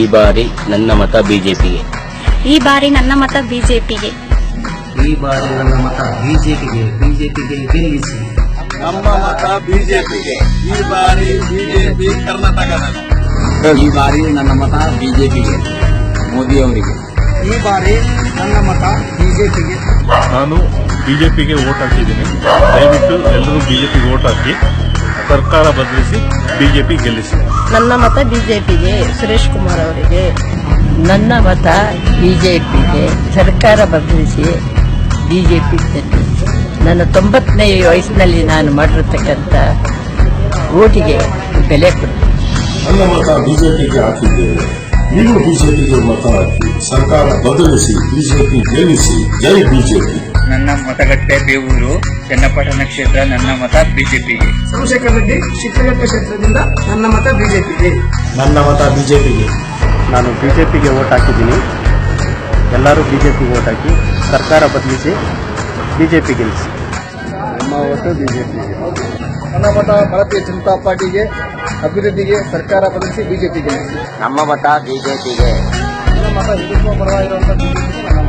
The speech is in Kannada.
ಈ ಬಾರಿ ನನ್ನ ಮತ ಬಿಜೆಪಿಗೆ. ಈ ಬಾರಿ ನನ್ನ ಮತ ಬಿಜೆಪಿಗೆ. ಈ ಬಾರಿ ನನ್ನ ಮತ ಬಿಜೆಪಿಗೆ ಬಿಜೆಪಿಗೆ ಗೆಲ್ಲಿಸಿ. ನಮ್ಮ ಮತ ಬಿಜೆಪಿಗೆ. ಈ ಬಾರಿ ಬಿಜೆಪಿ ಕರ್ನಾಟಕದ ಈ ಬಾರಿ ನನ್ನ ಮತ ಬಿಜೆಪಿಗೆ ಮೋದಿ ಅವರಿಗೆ. ಈ ಬಾರಿ ನನ್ನ ಮತ ಬಿಜೆಪಿಗೆ. ನಾನು ಬಿಜೆಪಿಗೆ ವೋಟ್ ಹಾಕಿದ್ದೀನಿ. ದಯವಿಟ್ಟು ಎಲ್ಲರೂ ಬಿಜೆಪಿಗೆ ವೋಟ್ ಹಾಕಿ. ಸರ್ಕಾರ ಬದಲಿಸಿ ಬಿಜೆಪಿ ಗೆಲ್ಲಿಸಿ. ನನ್ನ ಮತ ಬಿಜೆಪಿಗೆ ಸುರೇಶ್ ಕುಮಾರ್ ಅವರಿಗೆ. ನನ್ನ ಮತ ಬಿಜೆಪಿಗೆ ಸರ್ಕಾರ ಬದಲಿಸಿ ಬಿಜೆಪಿ ನನ್ನ ತೊಂಬತ್ತನೇ ವಯಸ್ಸಿನಲ್ಲಿ ನಾನು ಮಾಡಿರತಕ್ಕಂಥ ಓಟಿಗೆ ಬೆಲೆ ಕೊಡ್ತೀನಿ. ನನ್ನ ಮತ ಬಿಜೆಪಿಗೆ ಹಾಕಿದ್ದೇವೆ. ನೀವು ಬಿಜೆಪಿಗೆ ಮತ ಹಾಕಿ ಸರ್ಕಾರ ಬದಲಿಸಿ ಬಿಜೆಪಿ ಗೆಲ್ಲಿಸಿ ಜೈ ಬಿಜೆಪಿ. ನನ್ನ ಮತಗಟ್ಟೆ ಬೇವೂರು ಚನ್ನಪಟ್ಟಣ ಕ್ಷೇತ್ರ ನನ್ನ ಮತ ಬಿಜೆಪಿಗೆ ಸೋಮಶೇಖರ ರೆಡ್ಡಿ ಕ್ಷೇತ್ರದಿಂದ ನನ್ನ ಮತ ಬಿಜೆಪಿಗೆ. ನನ್ನ ಮತ ಬಿಜೆಪಿಗೆ. ನಾನು ಬಿಜೆಪಿಗೆ ವೋಟ್ ಹಾಕಿದ್ದೀನಿ. ಎಲ್ಲರೂ ಬಿಜೆಪಿಗೆ ವೋಟ್ ಹಾಕಿ ಸರ್ಕಾರ ಬದಲಿಸಿ ಬಿಜೆಪಿ ಗೆಲ್ಲಿಸಿ. ನಮ್ಮ ಓಟು ಬಿಜೆಪಿಗೆ. ನನ್ನ ಮತ ಭಾರತೀಯ ಜನತಾ ಪಾರ್ಟಿಗೆ ಅಭಿವೃದ್ಧಿಗೆ ಸರ್ಕಾರ ಬದಲಿಸಿ ಬಿಜೆಪಿ ಗೆಲ್ಲಿಸಿ. ನಮ್ಮ ಮತ ಬಿಜೆಪಿಗೆ. ನನ್ನ ಮತ ಹಿಂದುತ್ವ ಪರವಾಗಿರುವಂತಹ ಬಿಜೆಪಿಗೆ